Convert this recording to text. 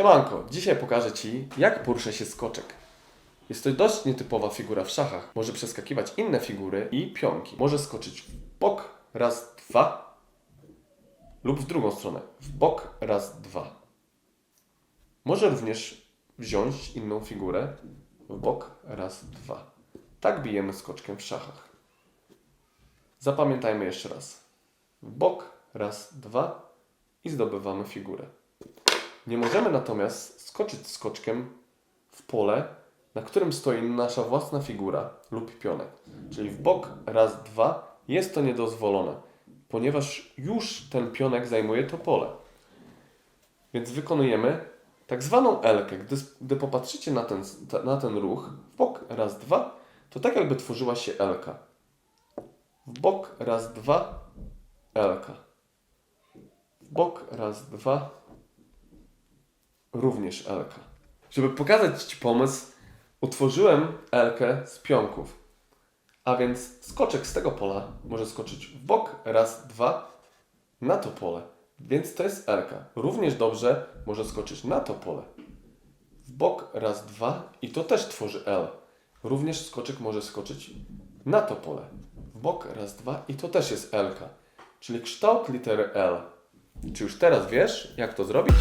Siemanko, dzisiaj pokażę Ci, jak porusza się skoczek. Jest to dość nietypowa figura w szachach. Może przeskakiwać inne figury i pionki. Może skoczyć w bok, raz, dwa, lub w drugą stronę, w bok, raz, dwa. Może również wziąć inną figurę w bok, raz, dwa. Tak bijemy skoczkiem w szachach. Zapamiętajmy jeszcze raz. W bok, raz, dwa i zdobywamy figurę. Nie możemy natomiast skoczyć skoczkiem w pole, na którym stoi nasza własna figura lub pionek. Czyli w bok, raz, dwa, jest to niedozwolone, ponieważ już ten pionek zajmuje to pole. Więc wykonujemy tak zwaną elkę. Gdy, gdy popatrzycie na ten, na ten ruch, w bok, raz, dwa, to tak jakby tworzyła się elka. W bok, raz, dwa, elka. W bok, raz, dwa, również Elka. Żeby pokazać Ci pomysł, utworzyłem Elkę z pionków. A więc skoczek z tego pola może skoczyć w bok, raz, dwa, na to pole. Więc to jest Elka. Również dobrze może skoczyć na to pole. W bok, raz, dwa i to też tworzy L. Również skoczek może skoczyć na to pole. W bok, raz, dwa i to też jest Elka. Czyli kształt litery L. Czy już teraz wiesz, jak to zrobić?